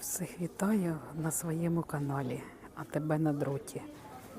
Всіх вітаю на своєму каналі, а тебе на дроті.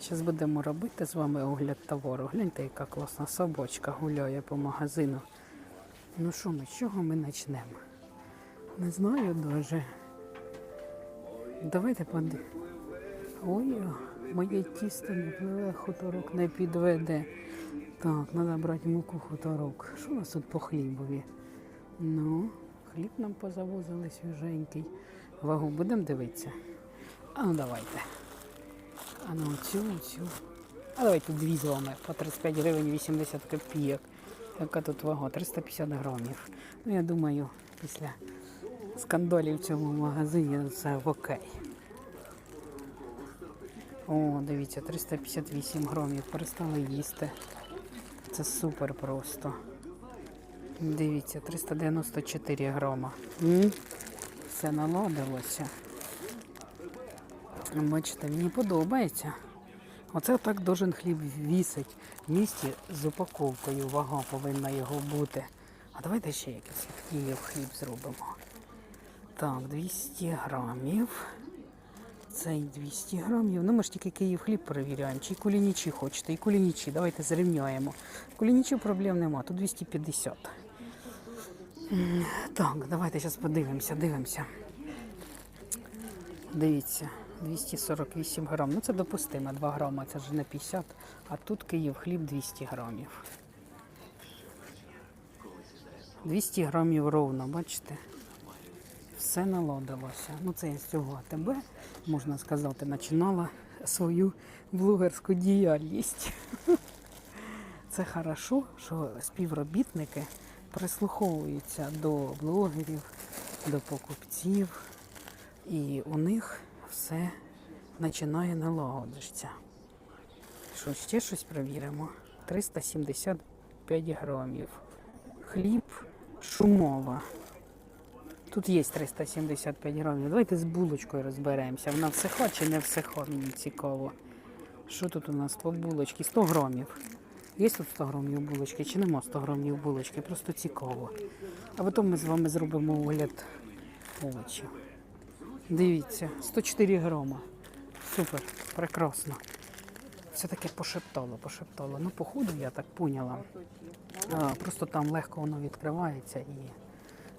Зараз будемо робити з вами огляд товару. Гляньте, яка класна собачка гуляє по магазину. Ну що ми, з чого ми почнемо? Не знаю дуже. Давайте подивимося. Ой, моє тісто не пливе, хуторок не підведе. Так, треба брати муку хуторок. Що у нас тут по хлібові? Ну, хліб нам позавозили свіженький. Вагу будемо дивитися? А ну давайте. А ну цю, цю. А давайте дві з вами по 35 гривень 80 копійок. Яка тут вага? 350 грамів. Ну я думаю, після скандалів в цьому магазині це окей. О, дивіться, 358 грамів. Перестали їсти. Це супер просто. Дивіться, 394 грама. М? Все наладилося. Бачите, мені подобається. Оце так должен хліб вісить в місті з упаковкою. Вага повинна його бути. А давайте ще якийсь Київ хліб зробимо. Так, 200 грамів. Цей 200 грамів. Ну, ми ж тільки Київ хліб перевіряємо. Чи кулінічі хочете, і кулінічі. Давайте зрівняємо. Кулінічі проблем нема, тут 250. Так, давайте зараз подивимося, дивимося. Дивіться, 248 грам. Ну це допустимо, 2 грама, це ж не 50, а тут Київ хліб 200 грамів. 200 грамів ровно, бачите? Все наладилося. Ну це я з цього АТБ, можна сказати, починала свою блогерську діяльність. Це хорошо, що співробітники прислуховуються до блогерів, до покупців, і у них все починає налагодитися. Що, ще щось перевіримо? 375 грамів. Хліб шумова. Тут є 375 грамів. Давайте з булочкою розберемося. Вона всиха чи не всиха, мені цікаво. Що тут у нас по булочці? 100 грамів. Є тут 100 грамів булочки чи нема 100 грамів булочки? Просто цікаво. А потім ми з вами зробимо огляд овочів. Дивіться, 104 грама. Супер, прекрасно. Все таки пошептало, пошептало. Ну, походу, я так поняла. А, просто там легко воно відкривається і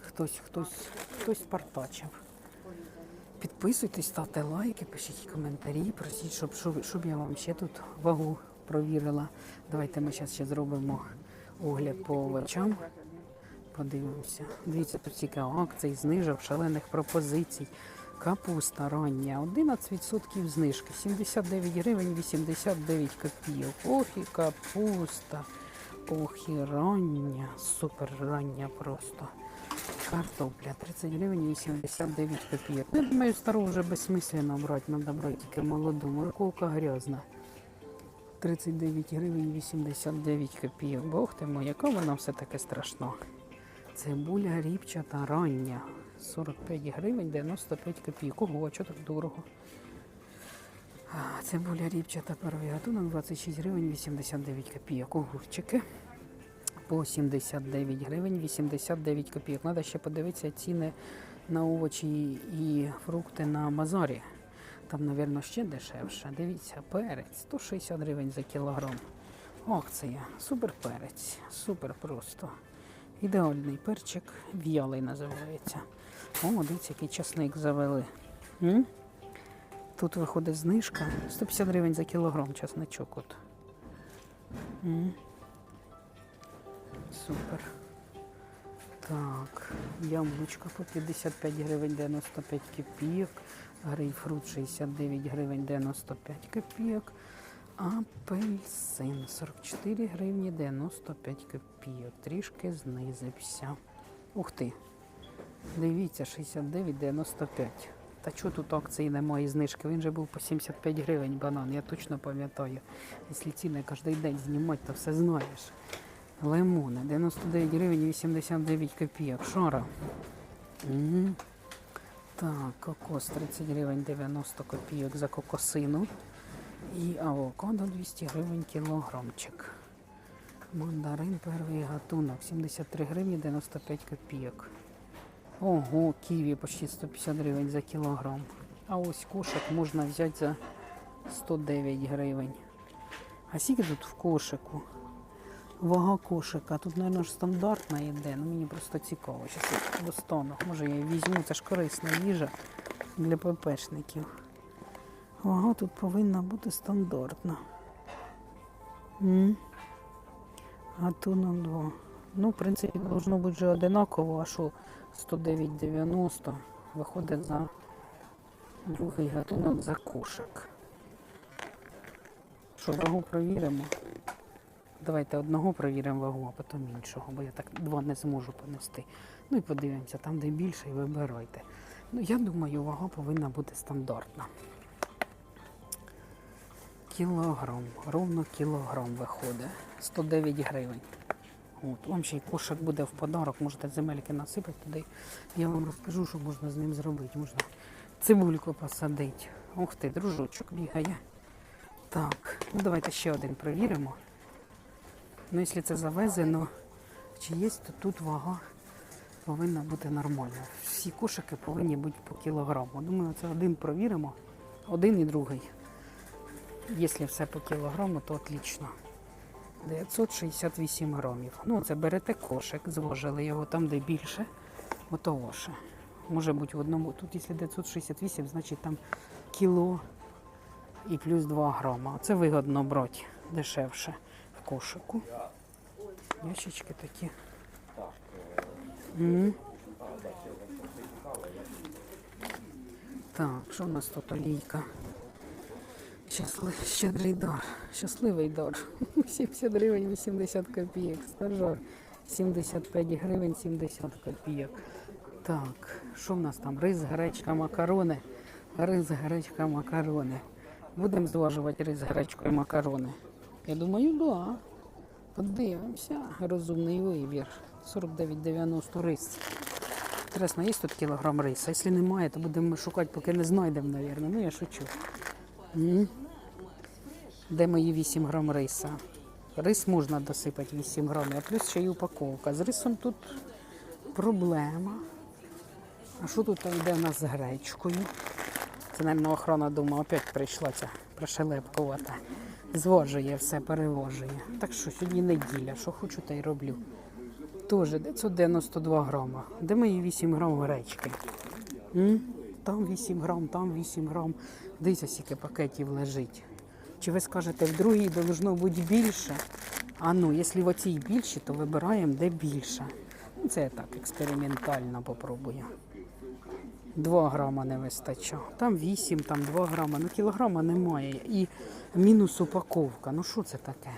хтось, хтось, хтось партачив. Підписуйтесь, ставте лайки, пишіть коментарі, просіть, щоб, щоб, щоб я вам ще тут вагу провірила. Давайте ми зараз ще зробимо огляд по овочам. Подивимося. Дивіться, тут стільки акцій, знижок, шалених пропозицій. Капуста рання, 11% знижки, 79 гривень 89 копійок. Ох і капуста. Ох і рання, супер рання просто. Картопля 30 гривень 89 копійок. Я думаю, стару вже безсмисленно брати, треба брати тільки молоду. Морковка грязна. 39 гривень 89 копійок. Бог ти мой, яка вона все таки страшна. Цибуля ріпчата рання. 45 гривень 95 копійок. Ого, а чого так дорого? Цибуля ріпчата первий гатунок 26 гривень 89 копійок. Огурчики по 79 гривень 89 копійок. Треба ще подивитися ціни на овочі і фрукти на Мазарі. Там, мабуть, ще дешевше. Дивіться, перець 160 гривень за кілограм. Акція. Супер перець. Супер просто. Ідеальний перчик, в'ялий називається. О, дивіться, який часник завели. М? Тут виходить знижка. 150 гривень за кілограм часничок. От. М? Супер. Так, яблучко по 55 гривень 95 копійок. Грейпфрут 69 гривень 95 копійок. Апельсин 44 гривні 95 копійок. Трішки знизився. Ух ти. Дивіться, 69,95. Та чого тут акції немає знижки? Він же був по 75 гривень банан, я точно пам'ятаю. Якщо ціни кожен день знімати, то все знаєш. Лимони 99 гривень 89 копійок. Шара. Угу. Так, кокос 30 гривень 90 копійок за кокосину. І авокадо 200 гривень кілограмчик. Мандарин перший гатунок 73 гривні 95 копійок. Ого, ківі почти 150 гривень за кілограм. А ось кошик можна взяти за 109 гривень. А скільки тут в кошику? Вага кошика. Тут, мабуть, стандартна йде. Ну мені просто цікаво. Зараз я достану. Може я її візьму, це ж корисна їжа для ППшників. Вага тут повинна бути стандартна. М. А то на 2. Ну, в принципі, должно бути вже одинаково, а що 109,90 виходить за другий гатунок за кошик. Що, вагу провіримо? Давайте одного провіримо вагу, а потім іншого, бо я так два не зможу понести. Ну і подивимося, там де більше, і вибирайте. Ну, я думаю, вага повинна бути стандартна. Кілограм, ровно кілограм виходить. 109 гривень. От, вам ще й кошик буде в подарок, можете земельки насипати туди. Я вам розкажу, що можна з ним зробити. Можна цибульку посадити. Ух ти, дружочок бігає. Так, ну давайте ще один перевіримо. Ну, якщо це завезено, чи є, то тут вага повинна бути нормальна. Всі кошики повинні бути по кілограму. Думаю, це один провіримо, один і другий. Якщо все по кілограму, то отлично. 968 грамів. Ну, це берете кошик, звожили його там, де більше, ото ваше. Може бути в одному. Тут, якщо 968, значить там кіло і плюс 2 грама. Це вигодно брати дешевше кошику. Ящички такі. М. Так, що в нас тут олійка? Щасли... Щедрий дар. Щасливий дар. 70 гривень 80 копійок. Стажар 75 гривень 70 копійок. Так, що в нас там? Рис, гречка, макарони. Рис, гречка, макарони. Будемо зважувати рис, гречку і макарони. Я думаю, да. Подивимося. Розумний вибір. 49,90 рис. Інтересно, є тут кілограм риса? Якщо немає, то будемо шукати, поки не знайдемо, мабуть. Ну, я шучу. М. Де мої 8 грам риса? Рис можна досипати 8 грамів, а плюс ще й упаковка. З рисом тут проблема. А що тут йде в нас з гречкою? Це, мабуть, охорона дома опять прийшла ця прошелепкувата. Звожує все, перевожує. Так що сьогодні неділя, що хочу, та й роблю. Тоже 992 грама. Де мої 8 грам гречки? М? Там 8 грам, там 8 грам. Дивіться, скільки пакетів лежить. Чи ви скажете, в другій должно бути більше? А ну, якщо в оцій більше, то вибираємо, де більше. Ну, Це я так експериментально попробую. 2 грама не вистачає. Там 8, там 2 грама. Ну кілограма немає. І мінус упаковка. Ну що це таке?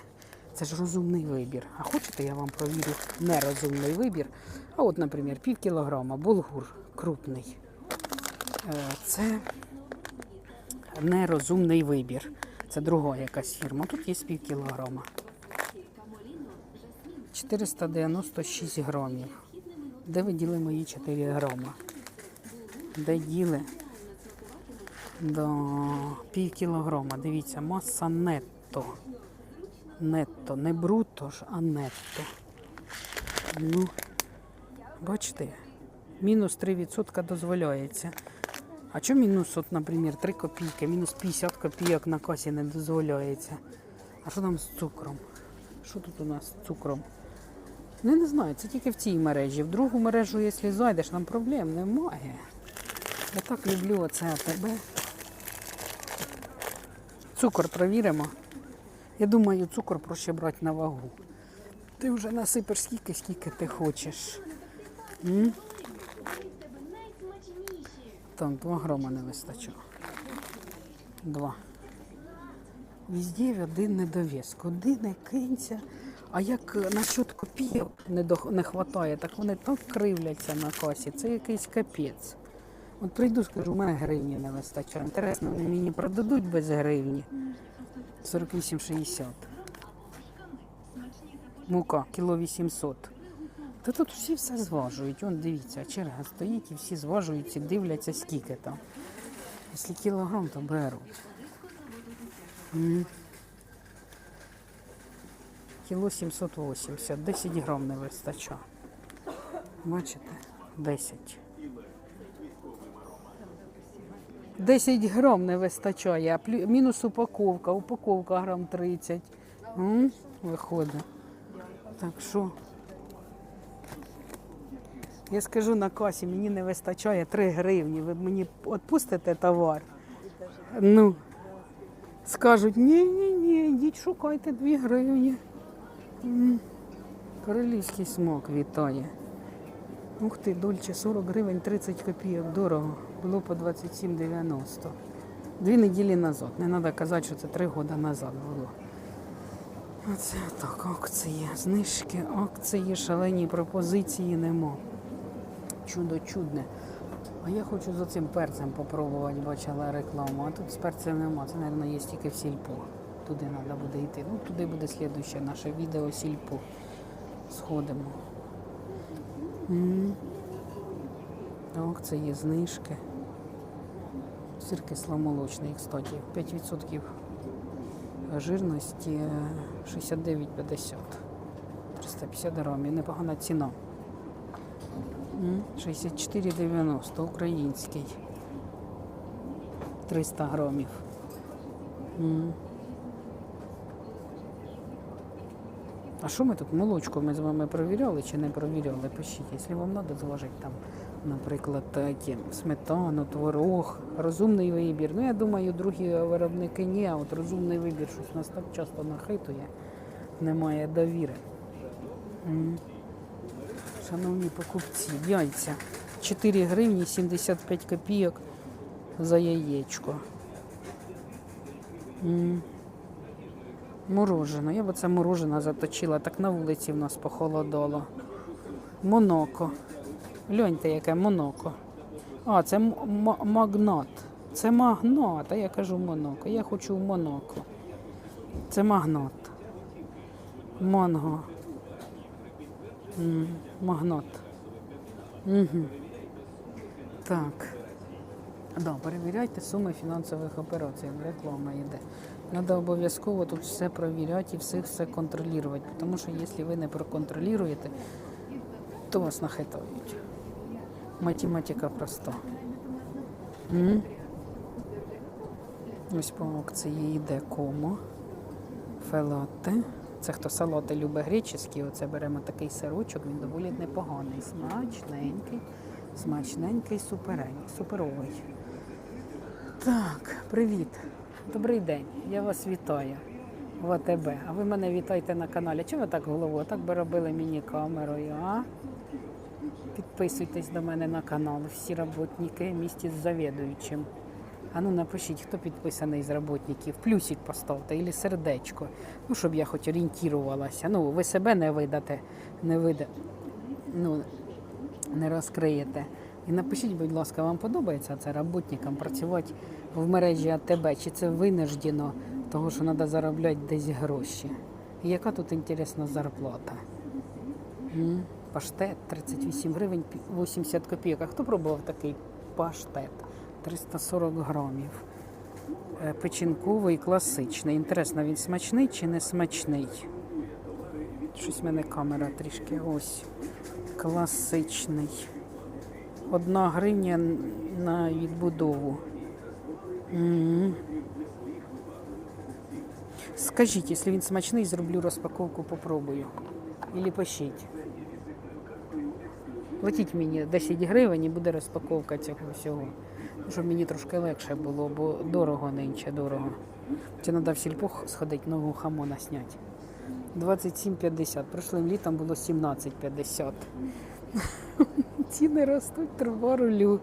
Це ж розумний вибір. А хочете, я вам провірю нерозумний вибір. А от, наприклад, пів кілограма, булгур крупний. Е, Це нерозумний вибір. Це друга якась фірма. Тут є пів кілограма. 496 грамів. Де ви діли мої 4 грама? Де діли? До пів кілограма. Дивіться, маса нетто. Нетто. Не бруто ж, а нетто. Ну, бачите, мінус 3% дозволяється. А чому мінус, от, наприклад, 3 копійки, мінус 50 копійок на касі не дозволяється? А що там з цукром? Що тут у нас з цукром? Ну, я не знаю, це тільки в цій мережі. В другу мережу, якщо зайдеш, там проблем немає. Я так люблю оце АТБ. Цукор провіримо. Я думаю, цукор проще брати на вагу. Ти вже насипеш скільки, скільки ти хочеш. М? Так, 2 грама не вистачало. Два. Везде в один недовес. Куди не кинься. А як насчет копійок не, до, не хватає, так вони так кривляться на касі. Це якийсь капець. От прийду, скажу, у мене гривні не вистачає. Інтересно, вони мені продадуть без гривні. 48,60. Мука, кіло 800. Та тут всі все зважують. Вон дивіться, черга стоїть і всі зважують і дивляться, скільки там. Якщо кілограм, то беруть. Кіло 780, 10 грам не вистачає. Бачите? 10. 10 грам не вистачає, а мінус упаковка, упаковка грам 30. М? Виходить. Так що. Я скажу на касі, мені не вистачає 3 гривні. Ви мені відпустите товар? Ну, скажуть, ні, ні, йдіть шукайте 2 гривні. Королівський смок вітає. Ух ти, дольче 40 гривень 30 копійок. Дорого. Було по 27,90. Дві неділі назад. Не треба казати, що це три роки назад було. Оце так, акції, знижки, акції, шалені пропозиції нема. Чудо чудне. А я хочу за цим перцем попробувати, бачила рекламу. А тут з перцем нема. Це, мабуть, є тільки в сільпо. Туди треба буде йти. Ну, туди буде слідуще наше відео сільпо. Сходимо. М. Так, це є знижки. Сир кисломолочний, кстати, 5% жирності е, 69,50. 350 грамів, непогана ціна. 64,90 український. 300 грамів. А що ми тут молочко ми з вами провіряли чи не провіряли? Пишіть, якщо вам треба зважити там, наприклад, такі, сметану, творог, розумний вибір. Ну, я думаю, другі виробники ні, а от розумний вибір щось нас так часто нахитує, немає довіри. Шановні покупці, яйця 4 гривні 75 копійок за яєчко. Морожено. Я б це морожено заточила, так на вулиці в нас похолодало. Моноко. Гляньте, яке моноко. А, це магнат. Це магнат, а я кажу моноко. Я хочу моноко. Це магнат. Манго. М, Магнат. Угу. Так. Да, перевіряйте суми фінансових операцій. Реклама йде. Треба обов'язково тут все перевіряти і все, все контролювати. Тому що якщо ви не проконтролюєте, то вас нахитають. Математика проста. М? Ось по акції йде комо, фелати. Це хто салати любить греческі, оце беремо такий сирочок, він доволі непоганий, смачненький, смачненький, суперень, суперовий. Так, привіт. Добрий день. Я вас вітаю в АТБ. А ви мене вітаєте на каналі. Чого ви так головою? Так би робили мені камерою, а? Підписуйтесь до мене на канал. Всі роботники місті з завідуючим. А ну напишіть, хто підписаний з роботників. Плюсик поставте або сердечко. Ну, щоб я хоч орієнтувалася. Ну, ви себе не видате, не вида, ну, не розкриєте. І напишіть, будь ласка, вам подобається це роботникам працювати в мережі АТБ? Чи це винуждено, того, що треба заробляти десь гроші? І яка тут інтересна зарплата? М? Паштет 38 гривень 80 копійок. А хто пробував такий паштет? 340 грамів. Е, Печінковий, класичний. Інтересно, він смачний чи не смачний? Щось в мене камера трішки ось. Класичний. Одна гривня на відбудову. М. Скажіть, якщо він смачний, зроблю розпаковку, попробую. Ілі пишіть. Платіть мені 10 гривень і буде розпаковка цього всього. Щоб мені трошки легше було, бо дорого нинче, дорого. Чи треба в сільпо сходити, нового хамона зняти. 27,50. Прошлим літом було 17,50. Ціни ростуть, труба рулю.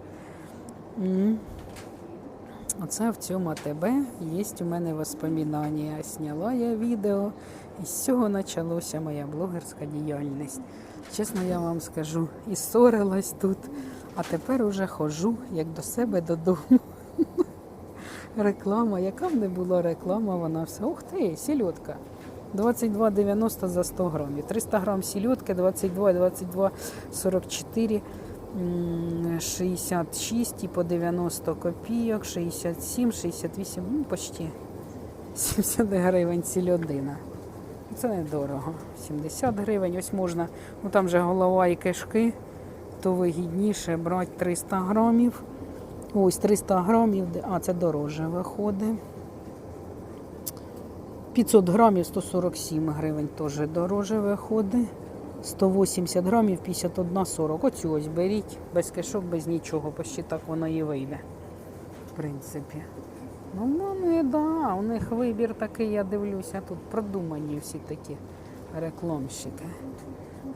Оце в цьому АТБ є у мене воспоминання. Сняла я відео, і з цього почалася моя блогерська діяльність. Чесно, я вам скажу, і ссорилась тут, а тепер уже ходжу як до себе додому. Реклама, яка б не була реклама, вона все. Ух ти, сільотка. 22,90 за 100 грамів. 300 грам сільотки, 22, 22, 44, 66 і по 90 копійок, 67, 68, ну почти 70 гривень сільодина. Це недорого. 70 гривень, ось можна, ну там же голова і кишки, то вигідніше брати 300 грамів. Ось 300 грамів, а це дороже виходить. 500 грамів 147 гривень теж дороже виходить. 180 грамів 51,40. Оцю ось беріть, без кишок, без нічого, почти так воно і вийде. В принципі. Ну, вони, да, у них вибір такий, я дивлюся, тут продумані всі такі рекламщики.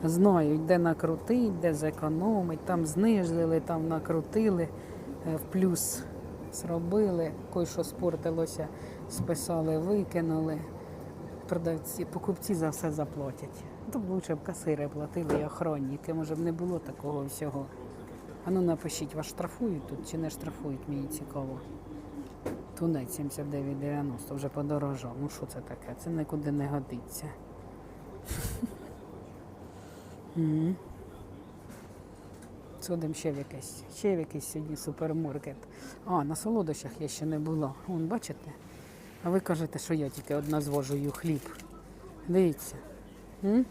Знають, де накрутить, де зекономить, там знизили, там накрутили, е, в плюс зробили, кой що спортилося, списали, викинули. Продавці, покупці за все заплатять. То лучше б касири платили і охоронники, може б не було такого всього. А ну напишіть, вас штрафують тут чи не штрафують, мені цікаво. Тунець 79,90 вже подорожав. Ну що це таке? Це нікуди не годиться. Сходимо ще в якийсь, ще в якийсь сьогодні супермаркет. А, на солодощах я ще не була. Вон, бачите? А ви кажете, що я тільки одна звожую хліб. Дивіться. М?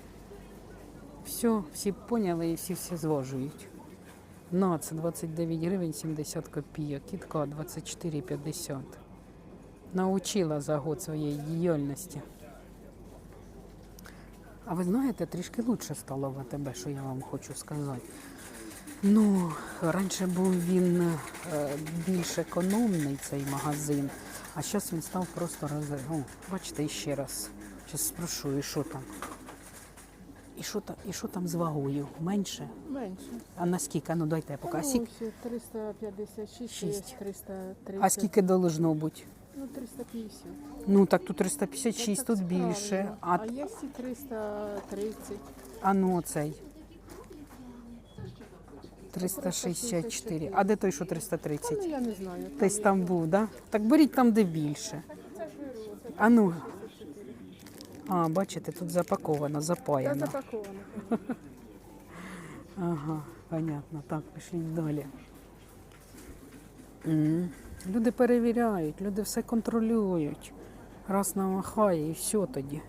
Все, всі поняли і всі все звожують. Це 29 гривень 70 копійок, кітка 24,50. Научила за год своєї діяльності. А ви знаєте, трішки лучше стало в АТБ, що я вам хочу сказати. Ну, раніше був він е, більш економний цей магазин, а зараз він став просто роз... О, бачите, іще раз. Зараз спрошу, і що там? І що там, і що там з вагою? Менше? Менше. А наскільки? Ну дайте я. А. Ну, 356, є 330. а скільки должно бути? Ну, 350. Ну так тут 356, Так тут більше. А, а є і 330. а ну цей. 364. А де той, що Та, ну, 330? я не знаю. Десь там був, да? Так беріть там, де більше. А ну. А, бачите, тут запаковано, Та запаяно. запаковано. Ага, понятно. Так, пішліть далі. М. Люди перевіряють, люди все контролюють. Раз намахає і все тоді.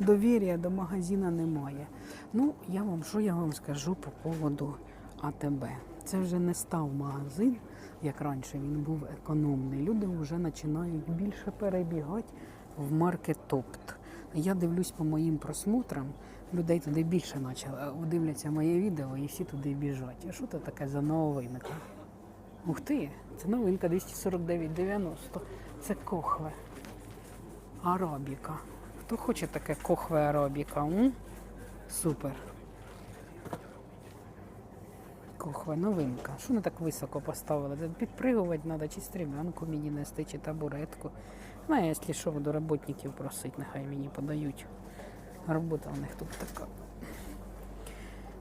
Довір'я до магазина немає. Ну, я вам що я вам скажу по поводу АТБ. Це вже не став магазин, як раніше він був економний. Люди вже починають більше перебігати в маркетопт. Я дивлюсь по моїм просмотрам, людей туди більше почало. Дивляться моє відео і всі туди біжать. А що це таке за новинка? Ух ти, це новинка 249,90. Це кохве. Арабіка. Хто хоче таке кохве арабіка? М? Супер. Кохве новинка. Що не так високо поставили? Підпригувати треба, чи стрімянку мені нести, чи табуретку. Ну, а якщо що, буду роботників просити, нехай мені подають. Робота у них тут така.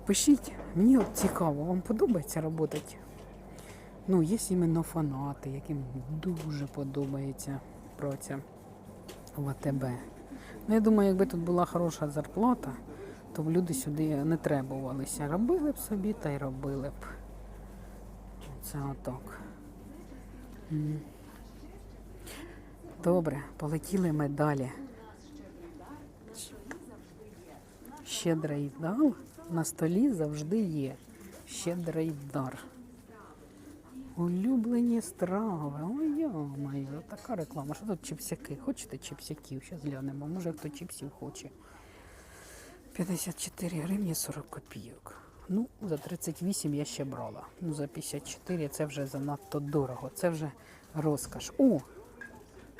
Пишіть, мені от цікаво, вам подобається працювати? Ну, є іменно фанати, яким дуже подобається праця в АТБ. Ну, я думаю, якби тут була хороша зарплата, то б люди сюди не требувалися. Робили б собі та й робили б. Це отак. Добре, полетіли ми далі. Щедрий дар на столі завжди є. Щедрий дар. Улюблені страви. Ой, йо-моє, така реклама. Що тут чіпсяки? Хочете чіпсяків? Зараз глянемо. Може хто чіпсів хоче. 54 гривні 40 копійок. Ну, за 38 я ще брала. Ну, за 54 це вже занадто дорого. Це вже розкаш. О!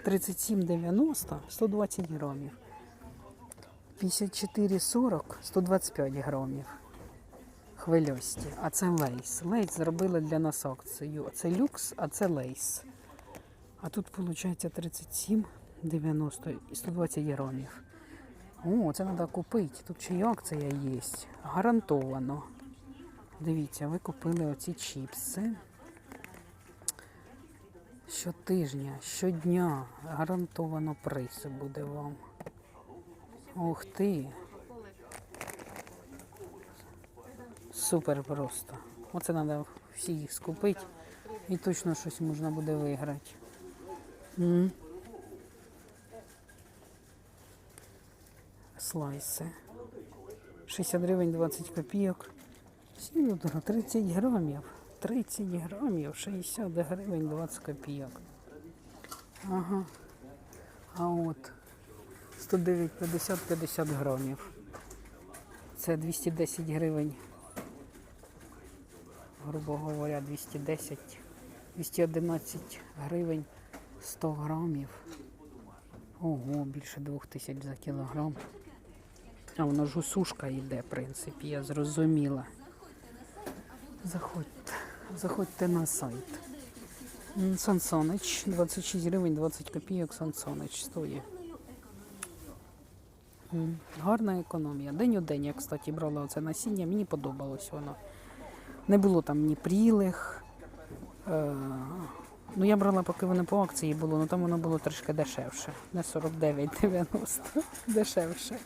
37,90 120 грамів. 54,40 125 грамів. Хвильості. А це лейс. Лейс зробили для нас акцію. Це люкс, а це лейс. А тут виходить 37,90 і 120 грамів. О, це треба купити. Тут ще й акція є. Гарантовано. Дивіться, ви купили оці чіпси. Щотижня, щодня гарантовано приз буде вам. Ух ти. Супер просто. Оце треба всі їх скупити. І точно щось можна буде виграти. Слайси. 60 гривень 20 копійок. Сілодора 30 грамів. 30 грамів, 60 гривень 20 копійок. Ага. А от 109, 50, 50 грамів. Це 210 гривень. Грубо говоря, 210, 211 гривень 100 грамів. Ого, більше 2000 за кілограм. А воно ж усушка йде, в принципі, я зрозуміла. Заходьте, заходьте на сайт. Сансонич, 26 гривень, 20 копійок Сансонич стоїть. Гарна економія. День у день я, кстати, брала оце насіння, мені подобалось воно. Не було там ні прілих. Е, ну, я брала, поки воно по акції було, ну там воно було трішки дешевше. Не 49,90, дешевше.